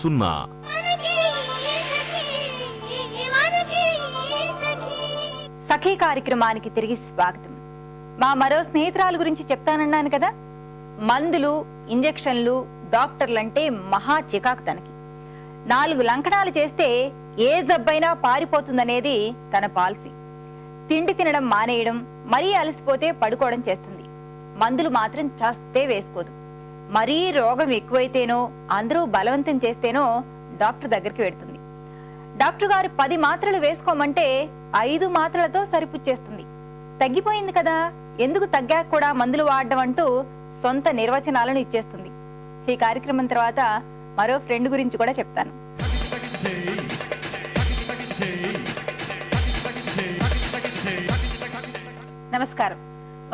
సున్నా. సఖీ కార్యక్రమానికి తిరిగి స్వాగతం. మా మరో స్నేహితురాలు గురించి చెప్తానన్నాను కదా? మందులు ఇంజెక్షన్లు డాక్టర్లంటే మహా చికాకు తనకి. నాలుగు లంకణాలు చేస్తే ఏ జబ్బైనా పారిపోతుందనేది తన పాలసీ. తిండి తినడం మానేయడం మరీ అలసిపోతే పడుకోవడం చేస్తుంది. మందులు మాత్రం చస్తే వేసుకోదు. మరీ రోగం ఎక్కువైతేనో అందరూ బలవంతం చేస్తేనో డాక్టర్ దగ్గరికి వెడుతుంది డాక్టర్ గారు పది మాత్రలు వేసుకోమంటే ఐదు మాత్రలతో సరిపుచ్చేస్తుంది. తగ్గిపోయింది కదా ఎందుకు తగ్గాక కూడా మందులు వాడడం అంటూ సొంత నిర్వచనాలను ఇచ్చేస్తుంది. ఈ కార్యక్రమం తర్వాత మరో ఫ్రెండ్ గురించి కూడా చెప్తాను. నమస్కారం.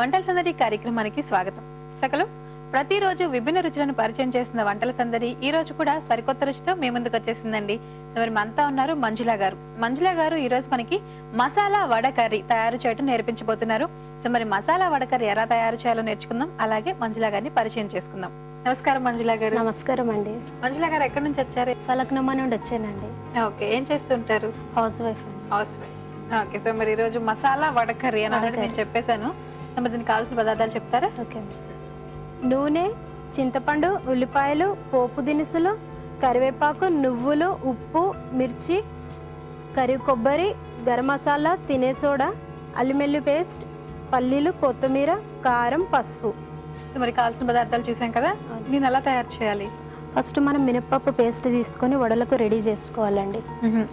వంటల సందడి కార్యక్రమానికి స్వాగతం. సకలం? ప్రతిరోజు విభిన్న రుచులను పరిచయం చేస్తున్న వంటల సందడి ఈ రోజు కూడా సరికొత్త రుచితో మీ ముందుకు వచ్చేసిందండి. మరి మనతో ఉన్నారు మంజుల గారు. మంజుల గారు ఈ రోజు మనకి మసాలా వడ కర్రీ తయారు చేయడం నేర్పించబోతున్నారు. సో మరి మసాలా వడ కర్రీ ఎలా తయారు చేయాలో నేర్చుకుందాం. అలాగే మంజుల గారిని పరిచయం చేసుకుందాం. నమస్కారం మంజుల గారు. నమస్కారం అండి. మంజుల గారు ఎక్కడి నుంచి వచ్చారు? ఫలక్నమా నుండి వచ్చానండి. ఓకే ఏం చేస్తుంటారు? Housewife housewife. ఓకే సో మరి ఈ రోజు మసాలా వడ కర్రీ అని నేను. చెప్పేశాను. సో మరి దీనికి కావాల్సిన పదార్థాలు చెప్తారా? ఓకే నూనె చింతపండు ఉల్లిపాయలు పోపు దినుసులు కరివేపాకు నువ్వులు ఉప్పు మిర్చి కరి కొబ్బరి గరం మసాలా తినే సోడా అల్లిమెల్లి పేస్ట్ పల్లీలు కొత్తిమీర కారం పసుపు. సో మరి కావాల్సిన పదార్థాలు చూసాం కదా? నేను ఎలా తయారు చేయాలి? ఫస్ట్ మనం మినప్పప్పు పేస్ట్ తీసుకొని వడలకు రెడీ చేసుకోవాలండి.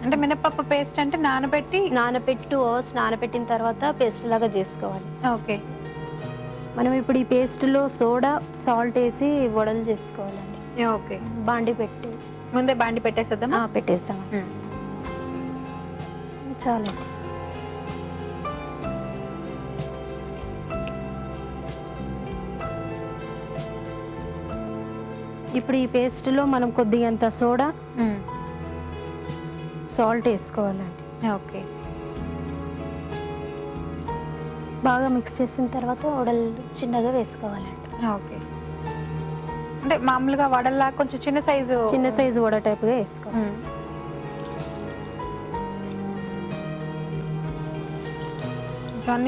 అంటే మినపప్పు పేస్ట్ అంటే నానబెట్టి? నానబెట్టి టూ అవర్స్ నానబెట్టిన తర్వాత పేస్ట్ లాగా చేసుకోవాలి. ఓకే. మనం ఇప్పుడు ఈ పేస్ట్లో సోడా సాల్ట్ వేసి వడలు చేసుకోవాలండి. ఓకే బాండి పెట్టి. ముందే బాండి పెట్టేసేద్దామా? ఆ, పెట్టేస్తామండి చాలండి. ఇప్పుడు ఈ పేస్ట్లో మనం కొద్దిగంత సోడా సాల్ట్ వేసుకోవాలండి. ఓకే బాగా మిక్స్ చేసిన తర్వాత వడలు చిన్నగా వేసుకోవాలండి ఓకే. అంటే మామూలుగా వడల్లా కొంచెం చిన్న సైజు చిన్న సైజు వడ టైప్గా వేసుకోవాలి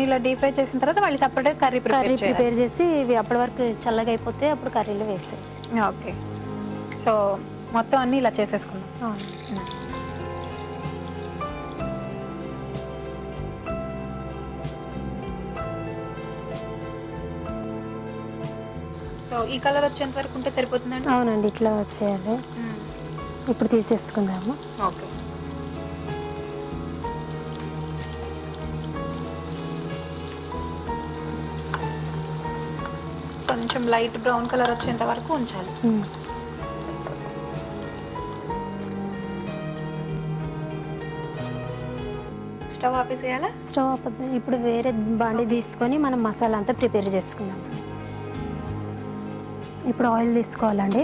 ఇలా డీప్ ఫ్రై చేసిన తర్వాత మళ్ళీ సపరేట్ కర్రీ కర్రీ ప్రిపేర్ చేసి ఇవి అప్పటి వరకు చల్లగా అయిపోతే అప్పుడు కర్రీలో వేసాయి. ఓకే. సో మొత్తం అన్ని ఇలా చేసేసుకుందాం. సో ఈ కలర్ వచ్చేంత వరకు ఉంటే సరిపోతుందండి? అవునండి ఇట్లా వచ్చేయాలి. ఇప్పుడు తీసేసుకుందాము. ఓకే. కొంచెం లైట్ బ్రౌన్ కలర్ వచ్చేంత వరకు ఉంచాలి. స్టవ్ ఆపేసేయాలా? స్టవ్ ఆపద్దు. ఇప్పుడు వేరే బాండి తీసుకొని మనం మసాలా అంతా ప్రిపేర్ చేసుకుందాం. ఇప్పుడు ఆయిల్ తీసుకోవాలండి.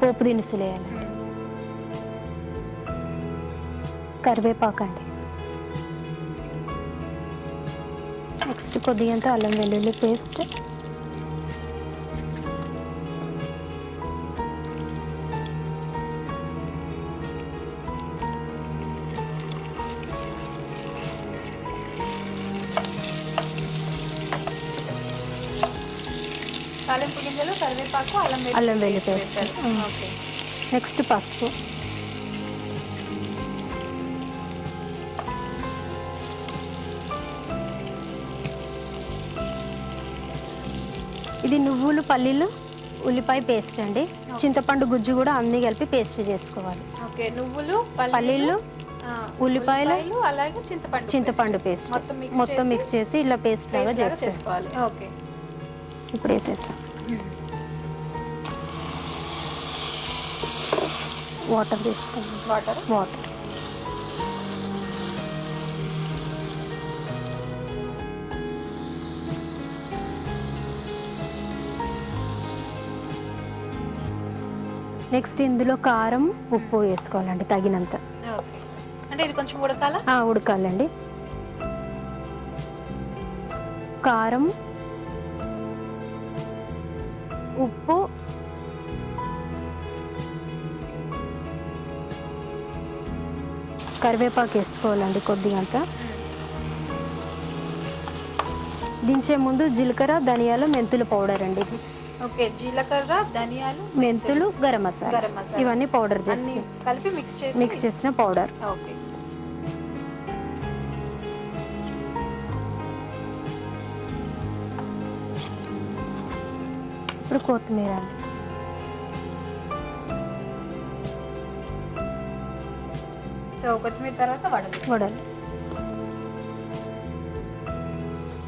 పోపు దినుసులు వేయాలండి కరివేపాకు అండి నెక్స్ట్ కొద్దిగంత అల్లం వెల్లుల్లి పేస్ట్. గింజలు కరివేపాకు అల్లం అల్లం వెల్లుల్లి పేస్ట్. ఓకే. నెక్స్ట్ పసుపు. ఇది నువ్వులు పల్లీలు ఉల్లిపాయ పేస్ట్ అండి. చింతపండు గుజ్జు కూడా అన్ని కలిపి పేస్ట్ చేసుకోవాలి. ఓకే. నువ్వులు పల్లీలు ఉల్లిపాయలు, అలాగే చింతపండు చింతపండు పేస్ట్. మొత్తం మిక్స్ చేసి ఇలా పేస్ట్ లాగా చేసుకోవాలి. ఓకే. ఇప్పుడు వేసేస్తాం వాటర్ తీసుకున్నాం. వాటర్? వాటర్. నెక్స్ట్ ఇందులో కారం ఉప్పు వేసుకోవాలండి తగినంత. అంటే ఇది కొంచెం ఉడకాలా? ఉడకాలండి. కారం ఉప్పు. కరివేపాకు వేసుకోవాలండి కొద్దిగా అంత. దించే ముందు జీలకర్ర ధనియాలు మెంతులు పౌడర్ అండి. ఓకే జీలకర్ర ధనియాలు మెంతులు గరం మసాలా. గరం మసాలా. ఇవన్నీ పౌడర్ చేసి కలిపి మిక్స్ చేసి మిక్స్ చేసిన పౌడర్. ఓకే. ఇప్పుడు కొత్తిమీర సో కొత్తిమీర తర్వాత వడలు. వడలు.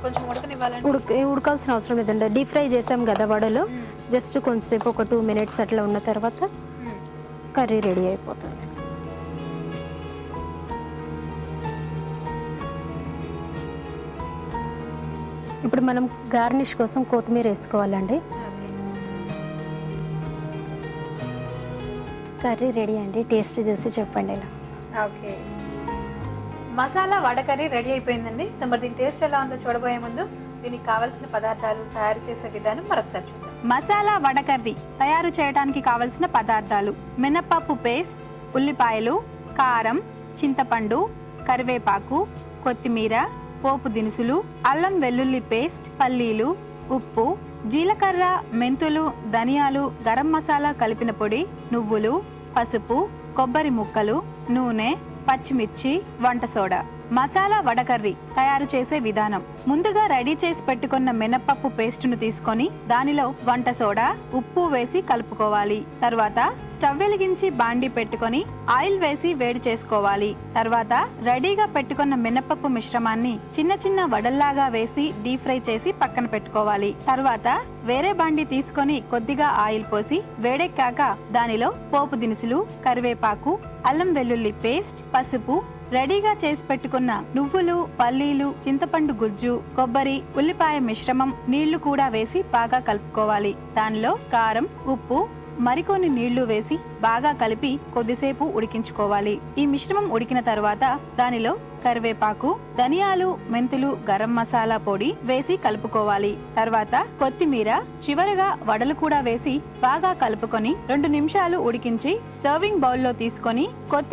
కొంచెం ఉడకనివ్వాలండి. ఉడక ఉడకాల్సిన అవసరం లేదండి. డీప్ ఫ్రై చేసాం కదా వడలు. జస్ట్ కొంచెంసేపు ఒక టూ మినిట్స్ అట్లా ఉన్న తర్వాత. కర్రీ రెడీ అయిపోతుంది. ఇప్పుడు మనం గార్నిష్ కోసం కొత్తిమీర వేసుకోవాలండి. కర్రీ రెడీ అండి. టేస్ట్ చేసి చెప్పండి ఇలా. Okay. Masala vada curry ready అయిపోయిందండి. సో మరి దీని టేస్ట్ ఎలా ఉందో చూడబోయే ముందు దీనికి కావాల్సిన పదార్థాలు తయారు చేసే విధానం మరొకసారి చూద్దాం. మసాలా వడ కర్రీ తయారు చేయడానికి కావలసిన పదార్థాలు మినపప్పు పేస్ట్ ఉల్లిపాయలు కారం చింతపండు కరివేపాకు కొత్తిమీర పోపు దినుసులు అల్లం వెల్లుల్లి పేస్ట్ పల్లీలు ఉప్పు జీలకర్ర మెంతులు ధనియాలు గరం మసాలా కలిపిన పొడి నువ్వులు పసుపు కొబ్బరి ముక్కలు నూనె పచ్చిమిర్చి వంట సోడా. మసాలా వడకర్రీ తయారు చేసే విధానం. ముందుగా రెడీ చేసి పెట్టుకున్న మినపప్పు పేస్టును తీసుకొని దానిలో వంట సోడా ఉప్పు వేసి కలుపుకోవాలి. తర్వాత స్టవ్ వెలిగించి బాండి పెట్టుకొని ఆయిల్ వేసి వేడి చేసుకోవాలి. తర్వాత రెడీగా పెట్టుకున్న మినపప్పు మిశ్రమాన్ని చిన్న చిన్న వడల్లాగా వేసి డీప్ ఫ్రై చేసి పక్కన పెట్టుకోవాలి. తర్వాత వేరే బాండి తీసుకొని కొద్దిగా ఆయిల్ పోసి వేడెక్కాక దానిలో పోపు దినుసులు కరివేపాకు అల్లం వెల్లుల్లి పేస్ట్ పసుపు రెడీగా చేసి పెట్టుకున్న నువ్వులు పల్లీలు చింతపండు గుజ్జు కొబ్బరి ఉల్లిపాయ మిశ్రమం నీళ్ళు కూడా వేసి బాగా కలుపుకోవాలి. దానిలో కారం ఉప్పు మరికొన్ని నీళ్ళు వేసి బాగా కలిపి కొద్దిసేపు ఉడికించుకోవాలి. ఈ మిశ్రమం ఉడికిన తర్వాత దానిలో కరివేపాకు ధనియాలు మెంతులు గరం మసాలా పొడి వేసి కలుపుకోవాలి. తర్వాత కొత్తిమీర చివరగా వడలు కూడా వేసి బాగా కలుపుకొని రెండు నిమిషాలు ఉడికించి సర్వింగ్ బౌల్లో తీసుకొని కొత్తిమీర